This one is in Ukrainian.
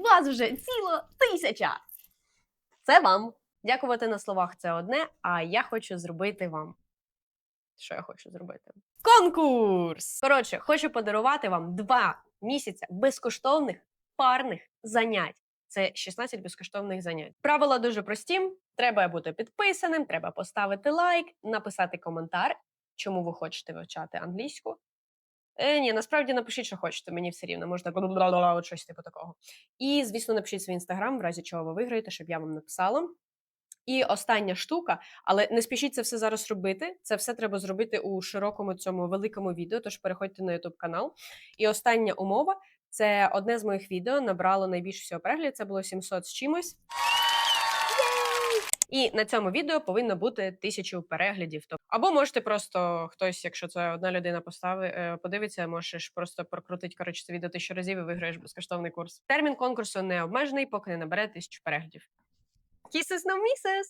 Вас вже ціла тисяча. Це вам. Дякувати на словах це одне, а я хочу зробити вам. Що я хочу зробити? Конкурс! Коротше, хочу подарувати вам два місяця безкоштовних парних занять. Це 16 безкоштовних занять. Правила дуже прості. Треба бути підписаним, треба поставити лайк, написати коментар, чому ви хочете вивчати англійську. Е, ні, насправді напишіть, що хочете, мені все рівно, можна щось типу такого. І, звісно, напишіть свій інстаграм, в разі чого ви виграєте, щоб я вам написала. І остання штука, але не спішіть це все зараз робити. Це все треба зробити у широкому цьому великому відео. Тож переходьте на YouTube канал. І остання умова це одне з моїх відео набрало найбільше всього переглядів. Це було 700 з чимось. І на цьому відео повинно бути тисячу переглядів. Тобто, Або можете просто хтось, якщо це одна людина постави, подивиться, можеш просто прокрутити коротше це відео тисячу разів і виграєш безкоштовний курс. Термін конкурсу не обмежений, поки не набере тисячу переглядів. Kisses no misses!